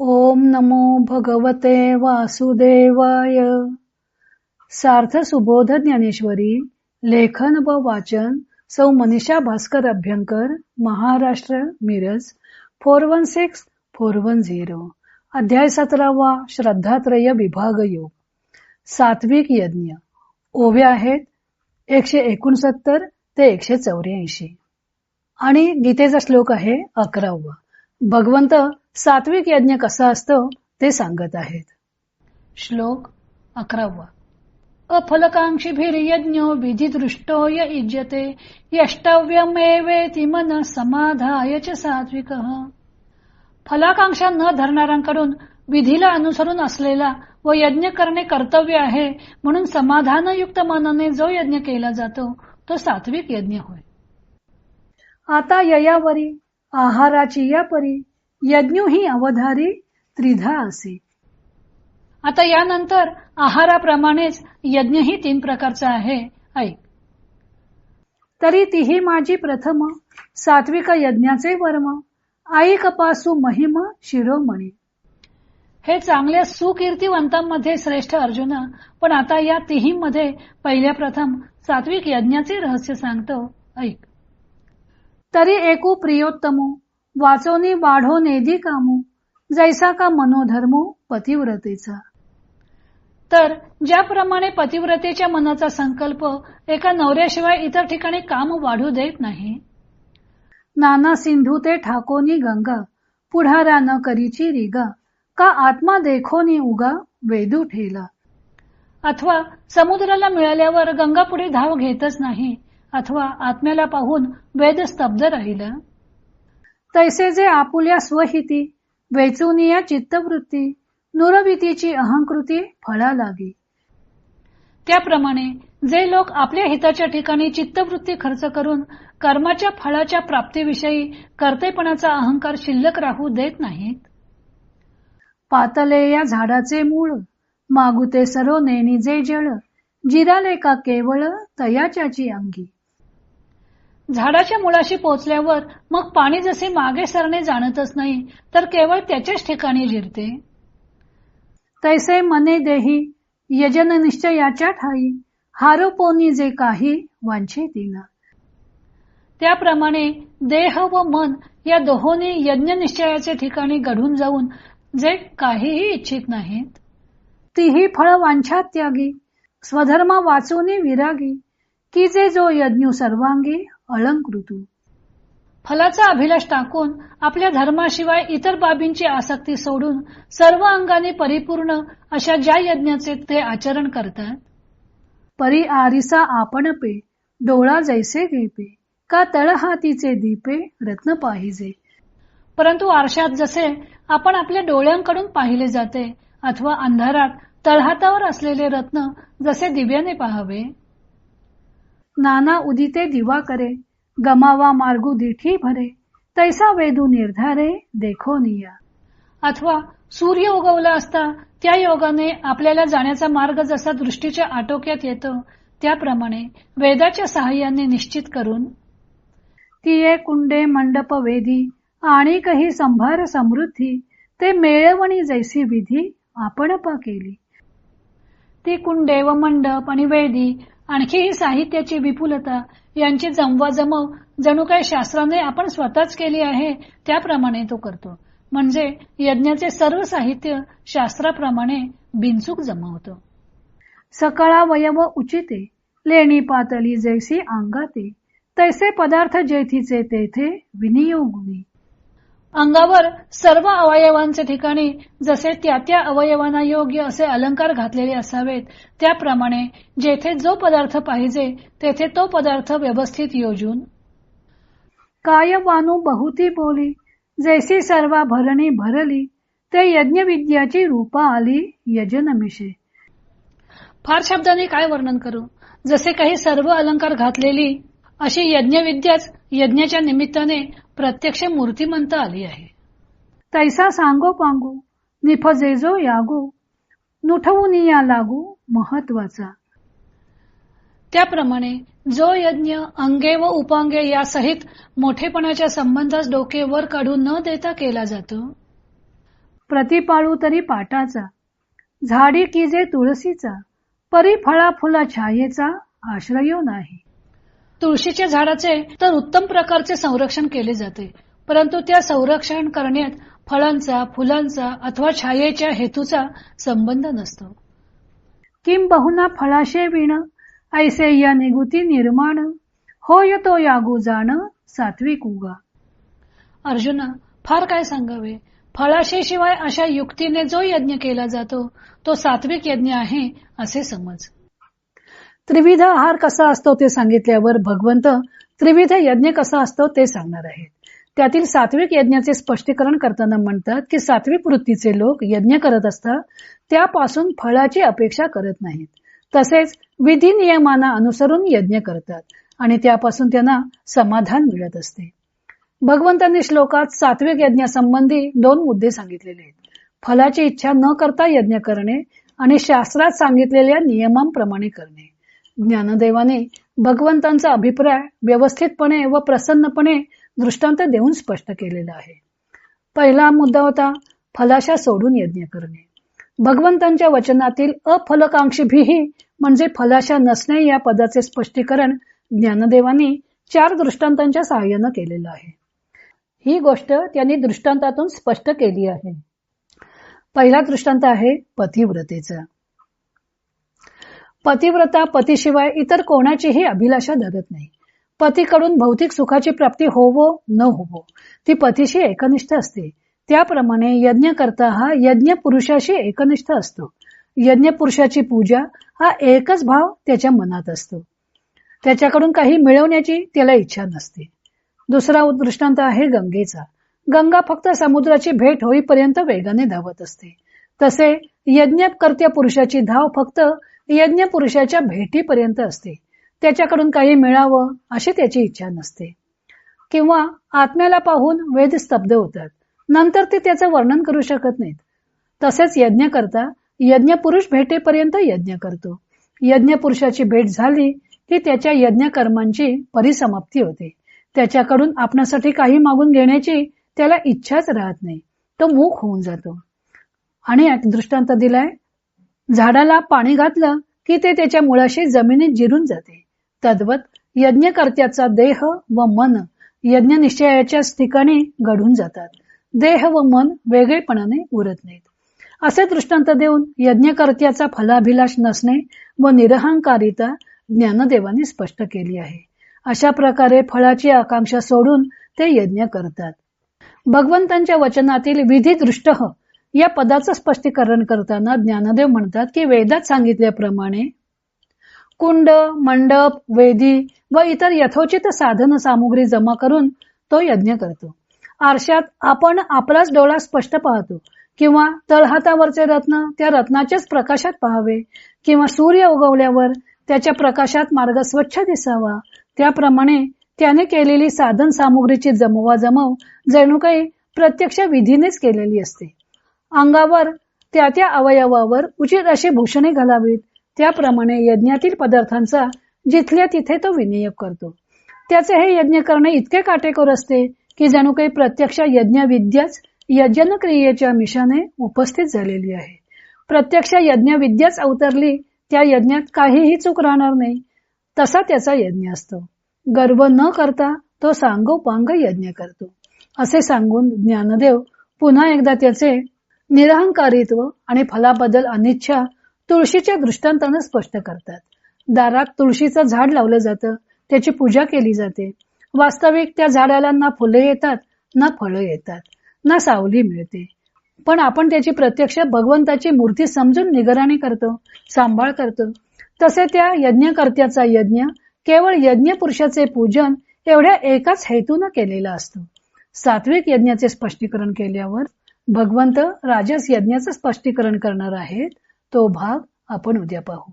ओम नमो भगवते वासुदेवाय. सार्थ सुबोध ज्ञानेश्वरी लेखन व वाचन सौ Manisha Bhaskar Abhyankar Maharashtra Miraj four one six four one zero अध्याय सतरावा श्रद्धात्रय विभाग योग. सात्विक यज्ञ. ओव्या आहेत एकशे एकोणसत्तर ते एकशे चौऱ्याऐंशी. आणि गीतेचा श्लोक आहे अकरावा. भगवंत सात्विक यज्ञ कसा असतो ते सांगत आहेत. श्लोक अकरावा. अफलकांक्षीभिर्यज्ञो विधिदृष्टो य इज्यते यष्टव्यमेवेति मन समाधाय च सात्विक. फलाकांक्षा न धरणाऱ्यांकडून विधीला अनुसरून असलेला व यज्ञ करणे कर्तव्य आहे म्हणून समाधानयुक्त मनाने जो यज्ञ केला जातो तो सात्विक यज्ञ होय. आता ययावरी. आहाराची या परी यज्ञ ही अवधारी त्रिधा असे. आता यानंतर आहाराप्रमाणेच यज्ञ ही तीन प्रकारचा आहे. ऐक. तरी तीही माझी प्रथम सात्विक यज्ञाचे वर्म आई पासू महिम शिरोमणी. हे चांगल्या सुकीर्तिवंतांमध्ये श्रेष्ठ अर्जुन पण आता या तिहीमध्ये पहिल्या प्रथम सात्विक यज्ञाचे रहस्य सांगतो. ऐक. तरी एकू प्रियोत्तमो वाचोनी वाढो नेदी कामू जैसा का मनोधर्मो पतिव्रतेचा. तर ज्याप्रमाणे पतिव्रतेच्या मनाचा संकल्प एका नवऱ्याशिवाय इतर ठिकाणी काम वाढू देत नाही. नाना सिंधू ते ठाकोनी गंगा पुढारा न करीची रिगा का आत्मा देखोनी उगा वेदू ठेला. अथवा समुद्राला मिळाल्यावर गंगा पुढे धाव घेतच नाही अथवा आत्म्याला पाहून वेद स्तब्ध राहिला. तैसे जे आपुल्या स्वहिती वेचुनिया चित्तवृत्ती नुरवितीची अहंकृती फळा लागी. त्याप्रमाणे जे लोक आपल्या हिताच्या ठिकाणी चित्तवृत्ती खर्च करून कर्माच्या फळाच्या प्राप्तीविषयी कर्तेपणाचा अहंकार शिल्लक राहू देत नाहीत. पातले या झाडाचे मूळ मागुते सरो नेणी जे जळ जिराले का केवळ तयाच्याची अंगी. झाडाच्या मुळाशी पोचल्यावर मग पाणी जसे मागे सरणे जाणतच नाही तर केवळ त्याच्याच ठिकाणी जिरते. तैसे मने देही यजन निश्चयाच्या ठाई हारोपोनी जे काही वांछे तिना त्याप्रमाणे देह व मन या दोहोनी यज्ञ निश्चयाचे ठिकाणी घडून जाऊन जे काहीही इच्छित नाहीत. तीही फळ वांछा त्यागी स्वधर्म वाचून विरागी की जे जो यज्ञ सर्वांगी अलंकृतू। फलाचा अभिलाष टाकून आपल्या धर्माशिवाय इतर बाबींची आसक्ती सोडून सर्व अंगाने परिपूर्ण अशा ज्या यज्ञाचे ते आचरण करतात? परी आरिसा आपण पे डोळा जैसे घेपे का तळहातीचे दीपे रत्न पाहिजे? परंतु आरशात जसे आपण आपल्या डोळ्यांकडून पाहिले जाते अथवा अंधारात तळहातावर असलेले रत्न जसे दिव्याने पाहावे? नाना उदिते दिवा करे गमावा मार्गू दिठी भरे तैसा वेदू निर्धारे देखो निया. अथवा सूर्य उगवला असता त्या योगाने आपल्याला जाण्याचा मार्ग जसा दृष्टीच्या आटोक्यात येतो त्याप्रमाणे वेदाच्या सहाय्याने निश्चित करून. तिये कुंडे मंडप वेदी आणि काही संभार समृद्धी ते मेळवणी जैसी विधी आपण केली. ती कुंडे व मंडप आणि वेदी आणखी ही साहित्याची विपुलता यांची जमवाजमव जणू काय शास्त्राने आपण स्वतःच केली आहे त्याप्रमाणे तो करतो. म्हणजे यज्ञाचे सर्व साहित्य शास्त्राप्रमाणे बिनचूक जमवतो. सकाळा वयव उचिते लेणी पातळी जैसी अंगाते तैसे पदार्थ जेथीचे तेथे विनियोगुनी अंगावर सर्व अवयवांचे ठिकाणी जसे त्या त्या अवयवांना योग्य असे अलंकार घातलेले असावेत त्याप्रमाणे जेथे जो पदार्थ पाहिजे तेथे तो पदार्थ व्यवस्थित योजून. काय वानू बहुती बोली जैसी सर्वा भरणी भरली ते यज्ञ विद्याची रूपा आली यजनमिषे. फार शब्दाने काय वर्णन करू? जसे काही सर्व अलंकार घातलेली अशी यज्ञविद्याच यज्ञाच्या निमित्ताने प्रत्यक्ष मूर्तिमंत आली आहे. तैसा सांगो पांगू निफजेजो यागो नुठवून या लागू महत्त्वाचा. त्याप्रमाणे जो यज्ञ अंगे व उपांगे यासहित मोठेपणाच्या संबंधास डोके वर काढून न देता केला जातो प्रतिपाळू तरी पाटाचा झाडी की जे तुळशीचा परी फळा फुला छायेचा आश्रयो नाही. तुळशीच्या झाडाचे तर उत्तम प्रकारचे संरक्षण केले जाते. परंतु त्या संरक्षण करण्यात फळांचा फुलांचा अथवा छायेच्या हेतूचा संबंध नसतो. किंबहुना फळाशे विण ऐसे या निगुती निर्माण होय तो यागू जाण सात्विक उगा. अर्जुना फार काय सांगावे? फळाशे शिवाय अशा युक्तीने जो यज्ञ केला जातो तो सात्विक यज्ञ आहे असे समज. त्रिविध आहार कसा असतो ते सांगितल्यावर भगवंत त्रिविध यज्ञ कसा असतो ते सांगणार आहेत. त्यातील सात्विक यज्ञाचे स्पष्टीकरण करताना म्हणतात की सात्विक वृत्तीचे लोक यज्ञ करत असतात त्यापासून फळाची अपेक्षा करत नाहीत. तसेच विधी नियमांना अनुसरून यज्ञ करतात आणि त्यापासून त्यांना समाधान मिळत असते. भगवंतांनी श्लोकात सात्विक यज्ञासंबंधी दोन मुद्दे सांगितलेले आहेत. फलाची इच्छा न करता यज्ञ करणे आणि शास्त्रात सांगितलेल्या नियमांप्रमाणे करणे. ज्ञानदेवाने भगवंतांचा अभिप्राय व्यवस्थितपणे व प्रसन्नपणे दृष्टांत देऊन स्पष्ट केलेला आहे. पहिला मुद्दा होता फलाशा सोडून यज्ञ करणे. भगवंतांच्या वचनातील अफलकांक्षी भीही म्हणजे फलाशा नसणे या पदाचे स्पष्टीकरण ज्ञानदेवानी चार दृष्टांतांच्या सहाय्यानं केलेलं आहे. ही गोष्ट त्यांनी दृष्टांतातून स्पष्ट केली आहे. पहिला दृष्टांत आहे पतिव्रतेचा. पतिव्रता पतीशिवाय इतर कोणाचीही अभिलाषा धरत नाही. पतीकडून भौतिक सुखाची प्राप्ती होवो न होवो ती पतीशी एकनिष्ठ असते. त्याप्रमाणे यज्ञ करता हा यज्ञ पुरुषाशी एकनिष्ठ असतो. यज्ञ पुरुषाची पूजा हा एकच भाव त्याच्या मनात असतो. त्याच्याकडून काही मिळवण्याची त्याला इच्छा नसते. दुसरा दृष्टांत आहे गंगेचा. गंगा फक्त समुद्राची भेट होईपर्यंत वेगाने धावत असते. तसे यज्ञकर्त्या पुरुषाची धाव फक्त यज्ञ पुरुषाच्या भेटीपर्यंत असते. त्याच्याकडून काही मिळावं अशी त्याची इच्छा नसते. किंवा आत्म्याला पाहून वेद स्तब्ध होतात. नंतर ते त्याचं वर्णन करू शकत नाहीत. तसेच यज्ञ करता यज्ञ पुरुष भेटेपर्यंत यज्ञ करतो. यज्ञ पुरुषाची भेट झाली की त्याच्या यज्ञ कर्मांची परिसमाप्ती होते. त्याच्याकडून आपणासाठी काही मागून घेण्याची त्याला इच्छाच राहत नाही. तो मूक होऊन जातो. आणि एक दृष्टांत दिलाय झाडाला पाणी घातलं की ते त्याच्या मुळाशी जमिनीत जिरून जाते. तद्वत यज्ञकर्त्याचा देह व मन यज्ञ निश्चयाच्याच ठिकाणी घडून जातात. देह व मन वेगळेपणाने उरत नाहीत. असे दृष्टांत देऊन यज्ञकर्त्याचा फलाभिलाष नसणे व निरहंकारिता ज्ञानदेवाने स्पष्ट केली आहे. अशा प्रकारे फळाची आकांक्षा सोडून ते यज्ञ करतात. भगवंतांच्या वचनातील विधी दृष्ट या पदाचं स्पष्टीकरण करताना ज्ञानदेव म्हणतात की वेदात सांगितल्याप्रमाणे कुंड मंडप वेदी व इतर यथोचित साधन सामुग्री जमा करून तो यज्ञ करतो. आरशात आपण आपलाच डोळा स्पष्ट पाहतो किंवा तळहातावरचे रत्न त्या रत्नाच्याच प्रकाशात पाहावे किंवा सूर्य उगवल्यावर त्याच्या प्रकाशात मार्ग स्वच्छ दिसावा. त्याप्रमाणे त्याने केलेली साधन सामुग्रीची जमवा जमव जणू काही प्रत्यक्ष विधीनेच केलेली असते. अंगावर त्या त्या अवयवावर उचित अशी भूषणे घालावीत. त्याप्रमाणे यज्ञातील पदार्थांचा जिथल्या तिथे तो विनियोग करतो. त्याचे हे यज्ञ करणे इतके काटेकोर असते की जणू काही प्रत्यक्ष यज्ञ विद्याच यज्ञ क्रियेच्या मिशाने उपस्थित झालेली आहे. प्रत्यक्ष यज्ञ विद्याच अवतरली त्या यज्ञात काहीही चूक राहणार नाही. तसा त्याचा यज्ञ असतो. गर्व न करता तो सांगोपांग यज्ञ करतो. असे सांगून ज्ञानदेव पुन्हा एकदा त्याचे निरहंकारित्व आणि फलाबद्दल अनिच्छा तुळशीच्या दृष्टांतानं स्पष्ट करतात. दारात तुळशीचं झाड लावलं जातं त्याची पूजा केली जाते. वास्तविक त्या झाडाला ना फुले येतात ना फळं येतात ना सावली मिळते. पण आपण त्याची प्रत्यक्ष भगवंताची मूर्ती समजून निगराणी करतो सांभाळ करतो. तसे त्या यज्ञकर्त्याचा यज्ञ केवळ यज्ञ पुरुषाचे पूजन एवढ्या एकाच हेतून केलेला असतो. सात्विक यज्ञाचे स्पष्टीकरण केल्यावर भगवंत राजस यज्ञाचं स्पष्टीकरण करणार आहेत. तो भाग आपण उद्या पाहू.